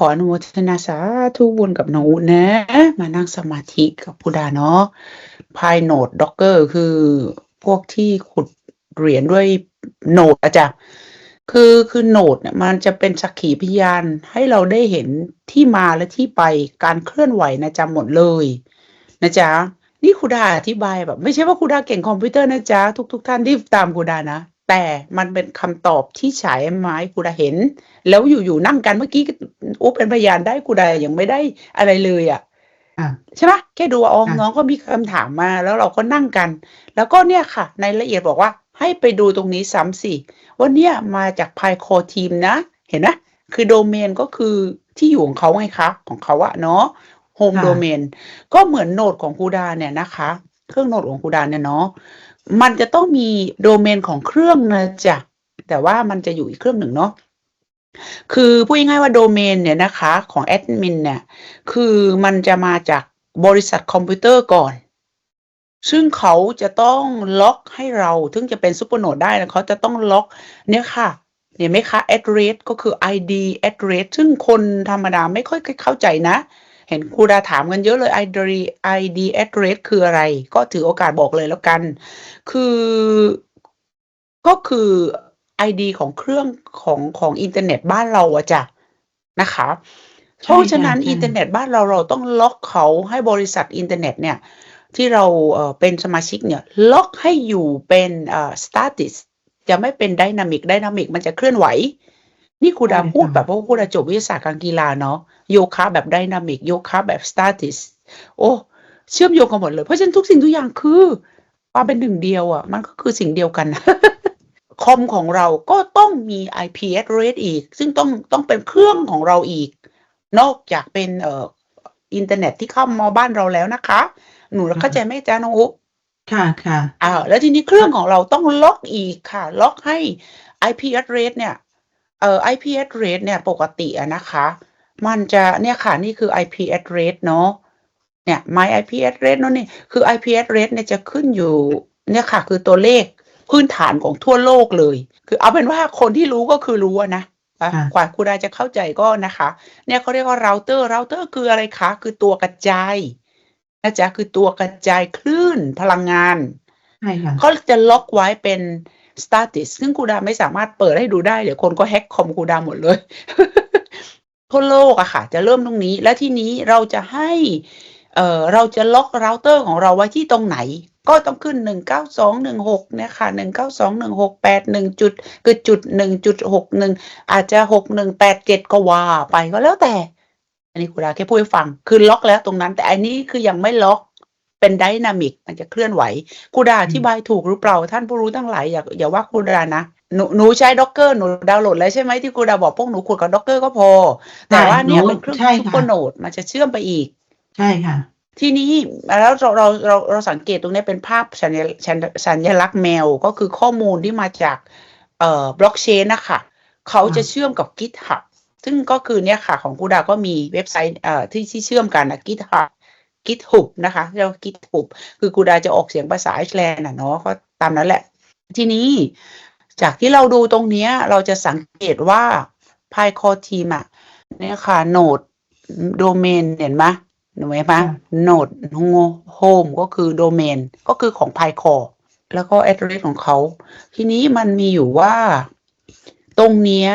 ขออนุโมทนาสาธุบุญกับน้องอูนะ มานั่งสมาธิกับพุดาเนาะพายโนดด็อกเกอร์คือพวกที่ขุดเหรียญด้วยโนดอะจ้ะคือคือโนดเนี่ยมันจะเป็นสักขีพยานให้เราได้เห็นที่มาและที่ไปการเคลื่อนไหวนะจ๊ะหมดเลยนะจ๊ะนี่ครูดาอธิบายแบบ ไม่ใช่ว่าครูดาเก่งคอมพิวเตอร์นะจ๊ะทุก ๆ ท่านที่ตามครูดานะ แต่มันเป็นคำตอบที่ฉายไม้ครูดาเห็น แล้วอยู่ๆนั่งกันเมื่อกี้อุ๊บเป็นพยานได้ครูดายังไม่ได้อะไรเลยอะอะใช่ปะแค่ดูว่าอ๋อค่ะน้องก็มีคำถามมาแล้วเราก็นั่งกัน แล้วก็เนี่ยค่ะ ในละเอียดบอกว่าให้ไปดูตรงนี้ซ้ำสิว่าเนี่ยมาจากพายโคทีมนะ เห็นไหมคือโดเมนก็คือที่อยู่ของเขาไงคะ ของเขาอะเนาะโฮมค่ะโดเมนก็เหมือนโนดของครูดาเนี่ยนะคะ เครื่องโนดของครูดาเนี่ยเนาะ มันจะต้องมีโดเมนของเครื่องนะจ๊ะแต่ว่ามันจะอยู่อีกเครื่องหนึ่งเนาะคือพูดง่ายๆว่าโดเมนเนี่ยนะคะของแอดมินเนี่ยคือมันจะมาจากบริษัทคอมพิวเตอร์ก่อน ซึ่งเขาจะต้องล็อกให้เราถึงจะเป็นซูเปอร์โนดได้นะเขาจะต้องล็อกเนี่ยค่ะเห็นไหมคะ address ก็คือ ID address ซึ่งคนธรรมดาไม่ค่อยเข้าใจนะ เห็นครูดาถามกันเยอะเลย ID ID address คืออะไร ก็ถือโอกาสบอกเลยแล้วกัน คือก็คือ ID ของเครื่องของของอินเทอร์เน็ตบ้านเราอะจ้ะนะคะเพใช่ราะฉะนั้นค่ะใช่อินเทอร์เน็ตบ้านเราเราต้องล็อกเขาให้บริษัทอินเทอร์เน็ตเนี่ย ที่เราเอ่อเป็นสมาชิกเนี่ย ล็อกให้อยู่เป็นเอ่อ status จะไม่เป็น dynamic dynamic มันจะเคลื่อนไหว นี่ครูดาใช่พูดค่ะแบบว่าครูดาจบวิทยาศาสตร์การกีฬาเนาะโยคะแบบ dynamic โยคะแบบ status โอ้เชื่อมโยงกันหมดเลย เพราะฉะนั้นทุกสิ่งทุกอย่างคือความเป็นหนึ่งเดียวอะ มันก็คือสิ่งเดียวกัน คอมของเราก็ต้องมี IP address อีก ซึ่งต้องต้องเป็นเครื่องของเราอีก นอกจากเป็นเอ่ออินเทอร์เน็ตที่เข้ามาบ้านเราแล้วนะคะ หนูเข้าใจไหมจ๊ะน้องอุ๊ค่ะค่ะอ้าวแล้วทีนี้เครื่องของเราต้องล็อกอีกค่ะ ล็อกให้ IP address เนี่ย เอ่อ IP address เนี่ยปกติอะนะคะ มันจะเนี่ยค่ะนี่คือ IP address เนาะเนี่ย my IP address เนาะนี่คือ IP address เนี่ยจะขึ้นอยู่เนี่ยค่ะ คือตัวเลขพื้นฐานของทั่วโลกเลย คือเอาเป็นว่าคนที่รู้ก็คือรู้อะนะอะค่ะกว่าคุณดาจะเข้าใจก็นะคะ เนี่ยเขาเรียกว่าเราเตอร์เราเตอร์คืออะไรคะ คือตัวกระจายนะจ๊ะคือตัวกระจายคลื่นพลังงานใช่ค่ะเขาจะล็อกไว้เป็น status ซึ่งครูดาไม่สามารถเปิดให้ดูได้ เดี๋ยวคนก็แฮ็กคอมครูดาหมดเลยทั่วโลกอะค่ะ จะเริ่มตรงนี้ และที่นี้เราจะให้เอ่อเราจะล็อกเราเตอร์ของเราไว้ที่ตรงไหน ก็ต้องขึ้น 19216เนี่ยค่ะ1921681จุดคือจุด1.61 อาจจะ 6187 ก็ว่าไปก็แล้วแต่ อันนี้ครูดาแค่พูดให้ฟัง คือล็อกแล้วตรงนั้น แต่อันนี้คือยังไม่ล็อก เป็นไดนามิกมันจะเคลื่อนไหวครูดาอธิบายถูกหรือเปล่า ท่านผู้รู้ทั้งหลายอย่าอย่าว่าครูดานะหนูหนูใช้ด็อกเกอร์หนูดาวน์โหลดแล้วใช่ไหมที่ครูดาบอกพวกหนูขุดกับด็อกเกอร์ก็พอ แต่ว่าเนี่ยหนูเป็นเครื่องใช่ซูค่ะเปอร์โนดมันจะเชื่อมไปอีก ใช่ค่ะ ทีนี้แล้วเราเราเราเราสังเกตตรงนี้เป็นภาพสัญลักษณ์สัญลักษณ์แมวก็คือข้อมูลที่มาจากเอ่อบล็อกเชนนะคะเขาจะเชื่อมกับ GitHub ซึ่งก็คือเนี่ยค่ะของกูดาก็มีเว็บไซต์เอ่อที่ที่เชื่อมกันนะ GitHub GitHub นะคะเรียกว่า GitHub คือกูดาจะออกเสียงภาษาไอซ์แลนด์น่ะเนาะก็ตามนั้นแหละ ทีนี้จากที่เราดูตรงเนี้ยเราจะสังเกตว่า p y c o team อะเนี่ยค่ะโนดโดเมนเห็นไหมเห็นไหมค่ะโนดโฮมก็คือโดเมนก็คือของ p y c o แล้วก็ address ของเขา ทีนี้มันมีอยู่ว่าตรงเนี้ย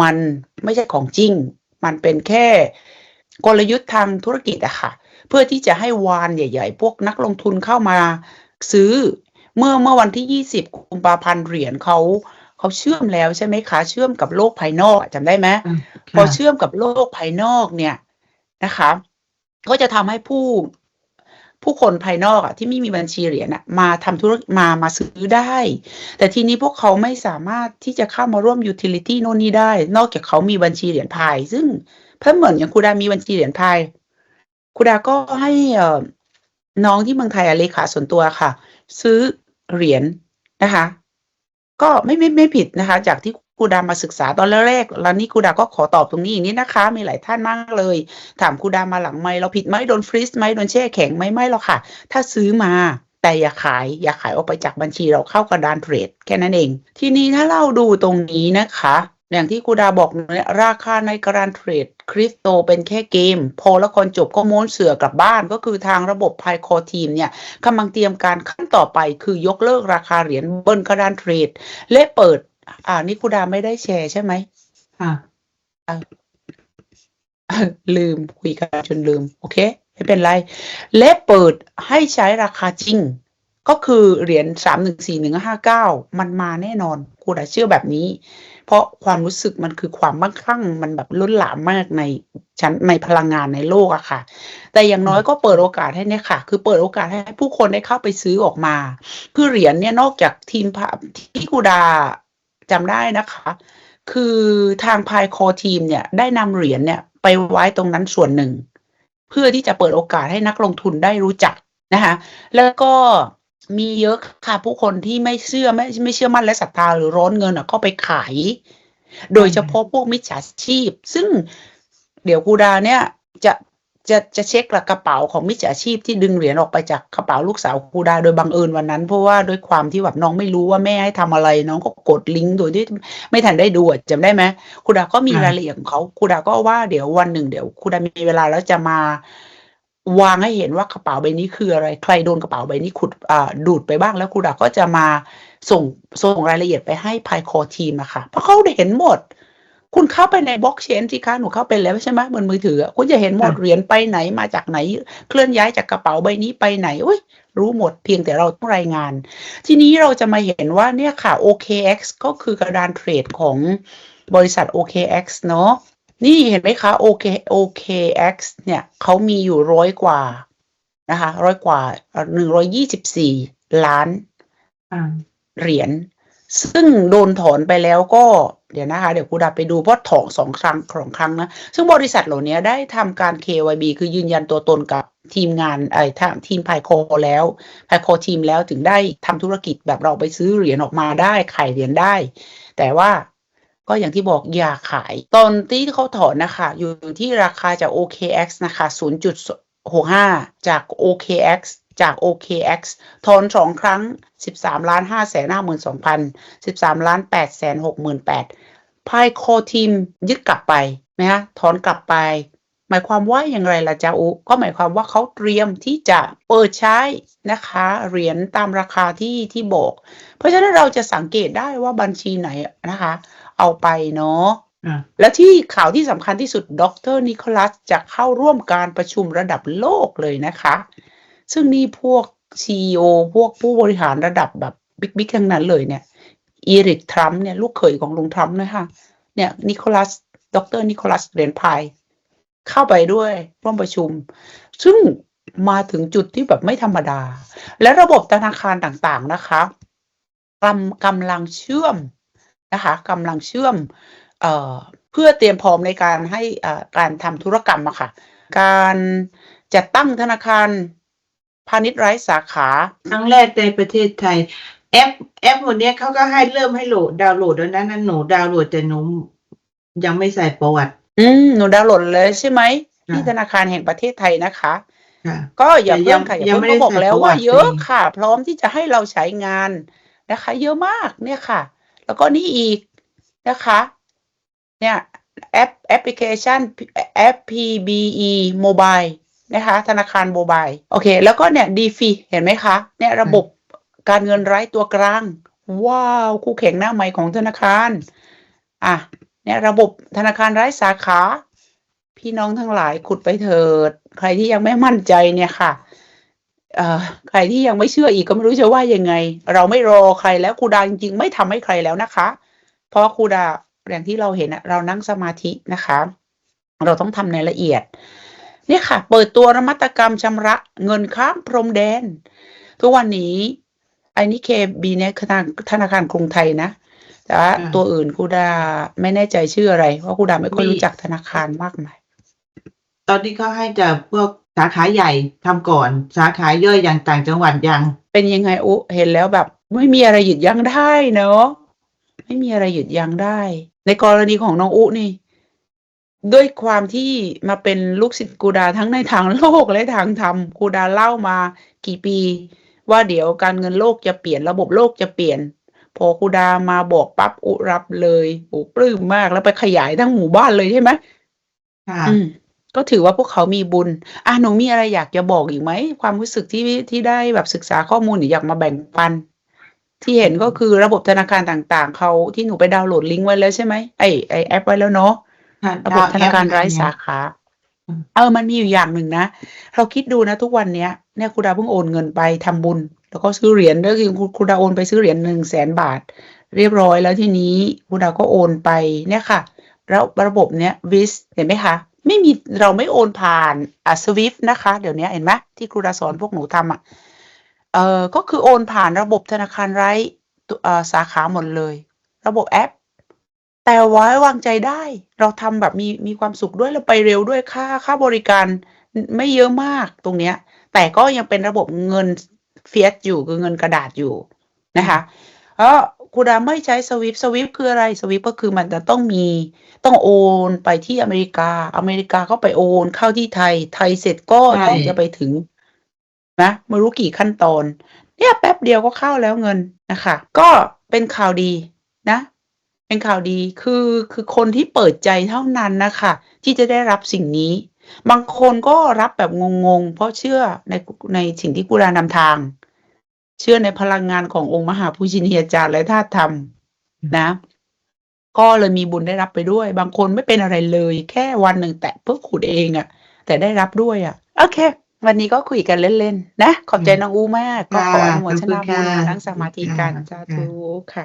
มันไม่ใช่ของจริง มันเป็นแค่ กลยุทธ์ทางธุรกิจอะค่ะ เพื่อที่จะให้วานใหญ่ ๆ พวกนักลงทุนเข้ามาซื้อเมื่อเมื่อวันที่ 20กุมภาพันธ์เหรียญเขาเขาเชื่อมแล้วใช่ไหมคะเชื่อมกับโลกภายนอกอะจำได้ไหมอืมพอค่ะเชื่อมกับโลกภายนอกเนี่ยนะคะ ก็จะทำให้ผู้ผู้คนภายนอกอะที่ไม่มีบัญชีเหรียญอะมาทำธุรกิจมามาซื้อได้ แต่ทีนี้พวกเขาไม่สามารถที่จะเข้ามาร่วมยูทิลิตี้โน่นนี่ได้ นอกจากเขามีบัญชีเหรียญพาย ซึ่ง เพิ่มเหมือนอย่างครูดามีบัญชีเหรียญพายครูดาก็ให้น้องที่เมืองไทยอะเลขาส่วนตัวค่ะ ซื้อเหรียญนะคะ ก็ไม่ไม่ไม่ผิดนะคะ จากที่ครูดามาศึกษาตอนแรกๆแล้วนี่ครูดาก็ขอตอบตรงนี้อีกนิดนะคะ มีหลายท่านมากเลย ถามครูดามาหลังไหมเราผิดไหมโดนฟรีซไหมโดนแช่แข็งไหมไม่หรอกค่ะ ถ้าซื้อมาแต่อย่าขาย อย่าขายออกไปจากบัญชีเราเข้ากระดานเทรดแค่นั้นเอง ทีนี้ถ้าเราดูตรงนี้นะคะ อย่างที่ครูดาบอกเนี่ยราคาในการเทรดคริปโตเป็นแค่เกม พอละครจบก็ม้วนเสือกลับบ้าน ก็คือทางระบบไพคอทีมเนี่ยกำลังเตรียมการขั้นต่อไปคือยกเลิกราคาเหรียญบนกระดานเทรด และเปิด อ่านี่ครูดาไม่ได้แชร์ใช่ไหมค่ะลืมคุยกันจนลืม โอเค ไม่เป็นไร และเปิดให้ใช้ราคาจริง ก็คือเหรียญสามหนึ่งสี่หนึ่งห้าเก้ามันมาแน่นอนกูดาเชื่อแบบนี้ เพราะความรู้สึกมันคือความมั่งคั่งมันแบบล้นหลามมากในชั้นในพลังงานในโลกอะค่ะ แต่อย่างน้อยก็เปิดโอกาสให้เนี่ยค่ะ คือเปิดโอกาสให้ผู้คนได้เข้าไปซื้อออกมา คือเหรียญเนี่ยนอกจากทีมพาที่กูดาจำได้นะคะ คือทางพายคอทีมเนี่ยได้นำเหรียญเนี่ยไปไว้ตรงนั้นส่วนหนึ่ง เพื่อที่จะเปิดโอกาสให้นักลงทุนได้รู้จักนะคะ แล้วก็ มีเยอะค่ะ ผู้คนที่ไม่เชื่อไม่ไม่เชื่อมั่นและศรัทธาหรือร้อนเงินอะก็ไปขาย โดยเฉพาะพวกมิจฉาชีพ ซึ่งเดี๋ยวกูดาเนี่ยจะจะจะเช็คกระเป๋าของมิจฉาชีพที่ดึงเหรียญออกไปจากกระเป๋าลูกสาวกูดาโดยบังเอิญวันนั้น เพราะว่าด้วยความที่แบบน้องไม่รู้ว่าแม่ให้ทำอะไร น้องก็กดลิงก์โดยที่ไม่ทันได้ดูอะจำได้ไหมครูดาก็มีค่ะรายละเอียดของเขาครูดาก็ว่าเดี๋ยววันหนึ่งเดี๋ยวครูดามีเวลาแล้วจะมา วางให้เห็นว่ากระเป๋าใบนี้คืออะไร ใครโดนกระเป๋าใบนี้ขุดอ่าดูดไปบ้างแล้วครูดาก็จะมาส่งส่งรายละเอียดไปให้พายคอทีมอะค่ะ เพราะเขาได้เห็นหมด คุณเข้าไปในบล็อกเชนสิคะหนูเข้าไปแล้วใช่ไหมบนมือถืออะคุณจะเห็นหมดค่ะเหรียญไปไหนมาจากไหน เคลื่อนย้ายจากกระเป๋าใบนี้ไปไหนอุ้ยรู้หมดเพียงแต่เราต้องรายงาน ทีนี้เราจะมาเห็นว่าเนี่ยค่ะ OKX ก็คือกระดานเทรดของบริษัท OKX เนาะ นี่เห็นไหมคะ OK OKX เนี่ยเขามีอยู่ร้อยกว่านะคะร้อยกว่าหนึ่งร้อยยี่สิบสี่ล้านอ่าเหรียญซึ่งโดนถอนไปแล้วก็เดี๋ยวนะคะ เดี๋ยวครูดาไปดูเพราะถอนสองครั้งสองครั้งนะ ซึ่งบริษัทเหล่านี้ได้ทำการ KYB คือยืนยันตัวตนกับทีมงานไอ้ทางทีมไพโคแล้วไพโคทีมแล้วถึงได้ทำธุรกิจแบบเราไปซื้อเหรียญออกมาได้ขายเหรียญได้ แต่ว่า ก็อย่างที่บอกอย่าขาย ตอนที่เขาถอนนะคะ อยู่ที่ราคาจาก OKX นะคะ 0.65 จาก OKX จาก OKX ถอนสองครั้ง 13ล้าน5แสน52,000 13ล้าน8แสน6 8พายโคทีมยึดกลับไปนะฮะถอนกลับไป หมายความว่าอย่างไรล่ะจ๊ะอุ ก็หมายความว่าเขาเตรียมที่จะเปิดใช้นะคะ เหรียญตามราคาที่ที่บอก เพราะฉะนั้นเราจะสังเกตได้ว่าบัญชีไหนนะคะ เอาไปเนาะอ่าและที่ข่าวที่สำคัญที่สุดดรนิโคลัสจะเข้าร่วมการประชุมระดับโลกเลยนะคะ ซึ่งนี่พวก CEO พวกผู้บริหารระดับแบบบิ๊กๆทั้งนั้นเลยเนี่ยอีริกทรัมป์เนี่ยลูกเขยของลุงทรัมป์นะคะเนี่ยนิโคลัสดรนิโคลัสเหรียญพาย เข้าไปด้วยร่วมประชุม ซึ่งมาถึงจุดที่แบบไม่ธรรมดา และระบบธนาคารต่างๆนะคะกำกำลังเชื่อมนะคะกำลังเชื่อมเอ่อเพื่อเตรียมพร้อมในการให้อ่าการทำธุรกรรมอะค่ะ การจัดตั้งธนาคารพาณิชย์ไร้สาขา ครั้งแรกในประเทศไทย แอปแอปหมดเนี้ยเขาก็ให้เริ่มให้โหลดดาวน์โหลดแล้วนั้นหนูดาวน์โหลดแต่หนูยังไม่ใส่ประวัติ อืมหนูดาวน์โหลดเลยใช่ไหมค่ะที่ธนาคารแห่งประเทศไทยนะคะค่ะก็อย่าแต่ยัเพิ่งงค่ะอย่ายังเพิ่งไม่ได้ก็บอกใส่แล้วประวัว่าติเยอะเองค่ะ พร้อมที่จะให้เราใช้งานนะคะ เยอะมากเนี่ยค่ะ แล้วก็นี่อีกนะคะ เนี่ยแอปแอปพลิเคชัน FPBE Mobile นะคะ ธนาคารโมบายโอเค แล้วก็เนี่ย DeFi เห็นไหมคะ เนี่ยระบบการเงินไร้ตัวกลาง ว้าว คู่แข่งหน้าใหม่ของธนาคาร อะ เนี่ยระบบธนาคารไร้สาขา พี่น้องทั้งหลายขุดไปเถิด ใครที่ยังไม่มั่นใจเนี่ยค่ะใครที่ยังไม่เชื่ออีกก็ไม่รู้จะว่ายังไง เราไม่รอใครแล้วครูดาจริงๆไม่ทำให้ใครแล้วนะคะ เพราะครูดาอย่างที่เราเห็นเรานั่งสมาธินะคะ เราต้องทำในละเอียดเนี่ยค่ะ เปิดตัวนวัตกรรมชำระเงินข้ามพรมแดน ทุกวันนี้ไอ้นี่เคบีเนี่ยธนาคารกรุงไทยนะ แต่ว่าอ่าตัวอื่นครูดาไม่แน่ใจชื่ออะไร เพราะครูดาไม่ค่อยมีรู้จักธนาคารมากมายตอนนี้เขาให้แต่พวกสาขาใหญ่ทำก่อน สาขาย่อยอย่างต่างจังหวัดยัง เป็นยังไงอุเห็นแล้วแบบ ไม่มีอะไรหยุดยั้งได้เนอะไม่มีอะไรหยุดยั้งได้ ในกรณีของน้องอุนี่ ด้วยความที่มาเป็นลูกศิษย์กูดาทั้งในทางโลกและทางธรรมกูดาเล่ามากี่ปี ว่าเดี๋ยวการเงินโลกจะเปลี่ยนระบบโลกจะเปลี่ยนผ อครูดามาบอกปั๊บอุรับเลยโอ้ปลื้มมากแล้วไปขยายทั้งหมู่บ้านเลยใช่ไหมค่ะอืมก็ถือว่าพวกเขามีบุญ อะหนูมีอะไรอยากจะบอกอีกไหม ความรู้สึกที่ที่ได้แบบศึกษาข้อมูลหรืออยากมาแบ่งปัน ที่เห็นก็คือระบบธนาคารต่างๆ เขาที่หนูไปดาวน์โหลดลิงก์ไว้แล้วใช่ไหมไอไอแอปไว้แล้วเนาะค่ะระบบธนาคารไร้สาดวขาอืมเออมันมีอยู่อย่างหนึ่งนะ เราคิดดูนะทุกวันเนี้ยเนี่ยครูดาเพิ่งโอนเงินไปทำบุญ แล้วก็ซื้อเหรียญก็คือครูครูดาโอนไปซื้อเหรียญหนึ่งแสนบาท เรียบร้อยแล้วทีนี้ครูดาก็โอนไปเนี่ยค่ะแล้วระบบเนี้ยวิสเห็นไหมคะไม่มีเราไม่โอนผ่านอะสวิฟนะคะ เดี๋ยวนี้เห็นไหมที่ครูดาสอนพวกหนูทำอะเออก็คือโอนผ่านระบบธนาคารไร้ตัวสาขาหมดเลย ระบบแอป แต่ไว้วางใจได้ เราทำแบบมีมีความสุขด้วยแล้วไปเร็วด้วยค่าค่าบริการไม่เยอะมากตรงเนี้ย แต่ก็ยังเป็นระบบเงิน เฟียสอยู่คือเงินกระดาษอยู่นะคะเออครูดาไม่ใช้สวิฟสวิฟคืออะไรสวิฟก็คือมันจะต้องมีต้องโอนไปที่อเมริกา อเมริกาก็ไปโอนเข้าที่ไทย ไทยเสร็จก็ใช่ต้องจะไปถึงนะไม่รู้กี่ขั้นตอน เนี่ยแป๊บเดียวก็เข้าแล้วเงินนะคะ ก็เป็นข่าวดีนะ เป็นข่าวดีคือคือคนที่เปิดใจเท่านั้นนะคะ ที่จะได้รับสิ่งนี้ บางคนก็รับแบบงงๆ เพราะเชื่อในในสิ่งที่กุรานำทาง เชื่อในพลังงานขององค์มหาภูชินียาจารย์และธาตุธรรมนะ ก็เลยมีบุญได้รับไปด้วย บางคนไม่เป็นอะไรเลย แค่วันหนึ่งแตะเพื่อขุดเองอะแต่ได้รับด้วยอะโอเค วันนี้ก็คุยกันเล่นๆ นะ ขอบใจน้องอูมาก ก็ขออนุโมทนาบุญมานั่งสมาธิกันสาธุค่ะ